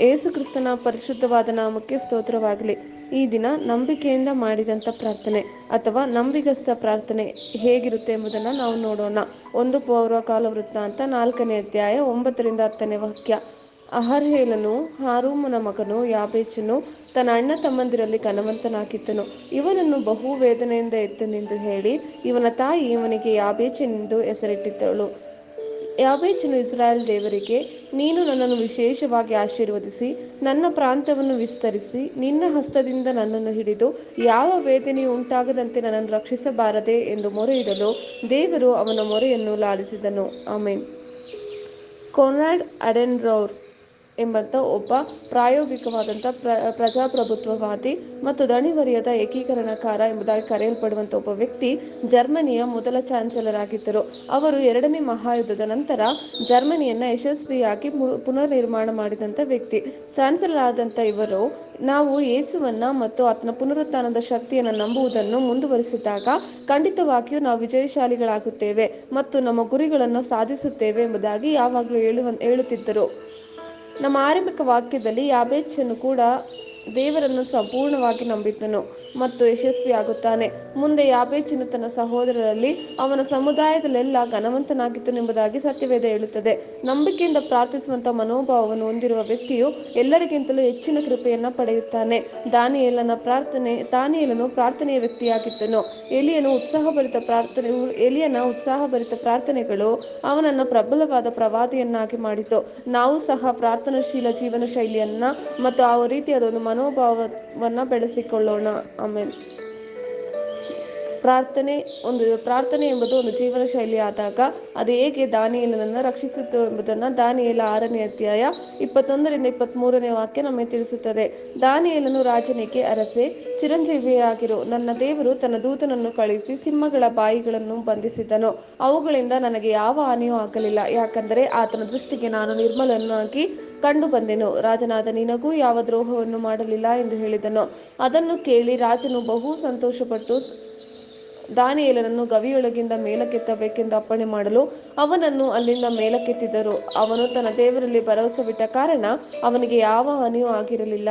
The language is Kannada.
ಏಸು ಕ್ರಿಸ್ತನ ಪರಿಶುದ್ಧವಾದ ನಾಮಕ್ಕೆ ಸ್ತೋತ್ರವಾಗಲಿ. ಈ ದಿನ ನಂಬಿಕೆಯಿಂದ ಮಾಡಿದಂಥ ಪ್ರಾರ್ಥನೆ ಅಥವಾ ನಂಬಿಗಸ್ತ ಪ್ರಾರ್ಥನೆ ಹೇಗಿರುತ್ತೆ ಎಂಬುದನ್ನು ನಾವು ನೋಡೋಣ. ಒಂದು ಪೌರ್ವಕಾಲ ವೃತ್ತ ಅಂತ ನಾಲ್ಕನೇ ಅಧ್ಯಾಯ ಒಂಬತ್ತರಿಂದ ಹತ್ತನೇ ವಾಕ್ಯ. ಅಹರ್ಹೇಲನು, ಹಾರೂಮನ ಮಗನು, ಯಾಬೇಚನು, ತನ್ನ ಅಣ್ಣ ತಮ್ಮಂದಿರಲ್ಲಿ ಘನವಂತನಾಗಿದ್ದನು ಇವನನ್ನು ಬಹು ವೇದನೆಯಿಂದ ಎತ್ತನೆಂದು ಹೇಳಿ, ಇವನ ತಾಯಿ ಇವನಿಗೆ ಯಾಬೇಚನೆಂದು ಹೆಸರಿಟ್ಟಿದ್ದಳು. ಯಾಬೇಚನು ಇಸ್ರಾಯೇಲ್ ದೇವರಿಗೆ ನೀನು ನನ್ನನ್ನು ವಿಶೇಷವಾಗಿ ಆಶೀರ್ವದಿಸಿ, ನನ್ನ ಪ್ರಾಂತವನ್ನು ವಿಸ್ತರಿಸಿ, ನಿನ್ನ ಹಸ್ತದಿಂದ ನನ್ನನ್ನು ಹಿಡಿದು ಯಾವ ವೇದನೆಯು ಉಂಟಾಗದಂತೆ ನನ್ನನ್ನು ರಕ್ಷಿಸಬಾರದೆ ಎಂದು ಮೊರೆಯಿಡಲು ದೇವರು ಅವನ ಮೊರೆಯನ್ನು ಲಾಲಿಸಿದನು. ಆಮೇನ್. ಕೊನಾಡ್ ಅಡೆನ್ರೌರ್. ಎಂಬಂಥ ಒಬ್ಬ ಪ್ರಾಯೋಗಿಕವಾದಂಥ ಪ್ರ, ಪ್ರಜಾಪ್ರಭುತ್ವವಾದಿ ಮತ್ತು ದಣಿವರಿಯದ ಏಕೀಕರಣಕಾರ ಎಂಬುದಾಗಿ ಕರೆಯಲ್ಪಡುವಂಥ ಒಬ್ಬ ವ್ಯಕ್ತಿ ಜರ್ಮನಿಯ ಮೊದಲ ಚಾನ್ಸಲರ್ ಆಗಿದ್ದರು ಅವರು ಎರಡನೇ ಮಹಾಯುದ್ಧದ ನಂತರ ಜರ್ಮನಿಯನ್ನು ಯಶಸ್ವಿಯಾಗಿ ಪುನರ್ ನಿರ್ಮಾಣ ಮಾಡಿದಂಥ ವ್ಯಕ್ತಿ. ಚಾನ್ಸಲರ್ ಆದಂಥ ಇವರು ನಾವು ಯೇಸುವನ್ನ ಮತ್ತು ಆತನ ಪುನರುತ್ಥಾನದ ಶಕ್ತಿಯನ್ನು ನಂಬುವುದನ್ನು ಮುಂದುವರಿಸಿದಾಗ ಖಂಡಿತವಾಗಿಯೂ ನಾವು ವಿಜಯಶಾಲಿಗಳಾಗುತ್ತೇವೆ ಮತ್ತು ನಮ್ಮ ಗುರಿಗಳನ್ನು ಸಾಧಿಸುತ್ತೇವೆ ಎಂಬುದಾಗಿ ಯಾವಾಗಲೂ ಹೇಳುವ, ಹೇಳುತ್ತಿದ್ದರು. ನಮ್ಮ ಆರಂಭಿಕ ವಾಕ್ಯದಲ್ಲಿ ಯಾಬೇಚನು ಕೂಡ ದೇವರನ್ನು ಸಂಪೂರ್ಣವಾಗಿ ನಂಬಿದ್ದನು. ಮತ್ತು ಯಶಸ್ವಿಯಾಗುತ್ತಾನೆ. ಮುಂದೆ ಯಾಬೇಚನು ತನ್ನ ಸಹೋದರರಲ್ಲಿ ಅವನ ಸಮುದಾಯದಲ್ಲೆಲ್ಲ ಘನವಂತನಾಗಿತ್ತು ಎಂಬುದಾಗಿ ಸತ್ಯವೇದ ಹೇಳುತ್ತದೆ. ನಂಬಿಕೆಯಿಂದ ಪ್ರಾರ್ಥಿಸುವಂತ ಮನೋಭಾವವನ್ನು ಹೊಂದಿರುವ ವ್ಯಕ್ತಿಯು ಎಲ್ಲರಿಗಿಂತಲೂ ಹೆಚ್ಚಿನ ಕೃಪೆಯನ್ನ ಪಡೆಯುತ್ತಾನೆ. ದಾನಿಯೇಲನ ಪ್ರಾರ್ಥನೆ, ದಾನಿಯೇಲನು ಪ್ರಾರ್ಥನೆಯ ವ್ಯಕ್ತಿಯಾಗಿದ್ದನು. ಎಲಿಯನು ಉತ್ಸಾಹಭರಿತ ಪ್ರಾರ್ಥನೆ, ಎಲಿಯನ ಉತ್ಸಾಹಭರಿತ ಪ್ರಾರ್ಥನೆಗಳು ಅವನನ್ನು ಪ್ರಬಲವಾದ ಪ್ರವಾದಿಯನ್ನಾಗಿ ಮಾಡಿತು. ನಾವು ಸಹ ಪ್ರಾರ್ಥನಾಶೀಲ ಜೀವನ ಶೈಲಿಯನ್ನ ಮತ್ತು ಆ ರೀತಿಯಾದ ಒಂದು ಮನೋಭಾವವನ್ನು ಬೆಳೆಸಿಕೊಳ್ಳೋಣ. Amen. ಪ್ರಾರ್ಥನೆ, ಒಂದು ಪ್ರಾರ್ಥನೆ ಎಂಬುದು ಒಂದು ಜೀವನ ಶೈಲಿ ಆದಾಗ ಅದು ಹೇಗೆ ದಾನಿಯೇಲನನ್ನು ರಕ್ಷಿಸಿತು ಎಂಬುದನ್ನು ದಾನಿಯೇಲ ಆರನೇ ಅಧ್ಯಾಯ ಇಪ್ಪತ್ತೊಂದರಿಂದ ಇಪ್ಪತ್ತ್ಮೂರನೇ ವಾಕ್ಯ ನಮಗೆ ತಿಳಿಸುತ್ತದೆ. ದಾನಿಯೇಲನು ರಾಜನಿಗೆ, ಅರಸೆ, ಚಿರಂಜೀವಿಯಾಗಿರು. ನನ್ನ ದೇವರು ತನ್ನ ದೂತನನ್ನು ಕಳಿಸಿ ಸಿಂಹಗಳ ಬಾಯಿಗಳನ್ನು ಬಂಧಿಸಿದನು. ಅವುಗಳಿಂದ ನನಗೆ ಯಾವ ಹಾನಿಯೂ ಆಗಲಿಲ್ಲ. ಯಾಕಂದರೆ ಆತನ ದೃಷ್ಟಿಗೆ ನಾನು ನಿರ್ಮಲನಾಗಿ ಕಂಡು ಬಂದೆನು. ರಾಜನಾದ ನಿನಗೂ ಯಾವ ದ್ರೋಹವನ್ನು ಮಾಡಲಿಲ್ಲ ಎಂದು ಹೇಳಿದನು. ಅದನ್ನು ಕೇಳಿ ರಾಜನು ಬಹು ಸಂತೋಷಪಟ್ಟು ದಾನಿಯೇಲನನ್ನು ಗವಿಯೊಳಗಿಂದ ಮೇಲಕ್ಕೆತ್ತಬೇಕೆಂದು ಅಪ್ಪಣೆ ಮಾಡಲು ಅವನನ್ನು ಅಲ್ಲಿಂದ ಮೇಲಕ್ಕೆತ್ತಿದರು. ಅವನು ತನ್ನ ದೇವರಲ್ಲಿ ಭರವಸೆ ಬಿಟ್ಟ ಕಾರಣ ಅವನಿಗೆ ಯಾವ ಹಾನಿಯೂ ಆಗಿರಲಿಲ್ಲ.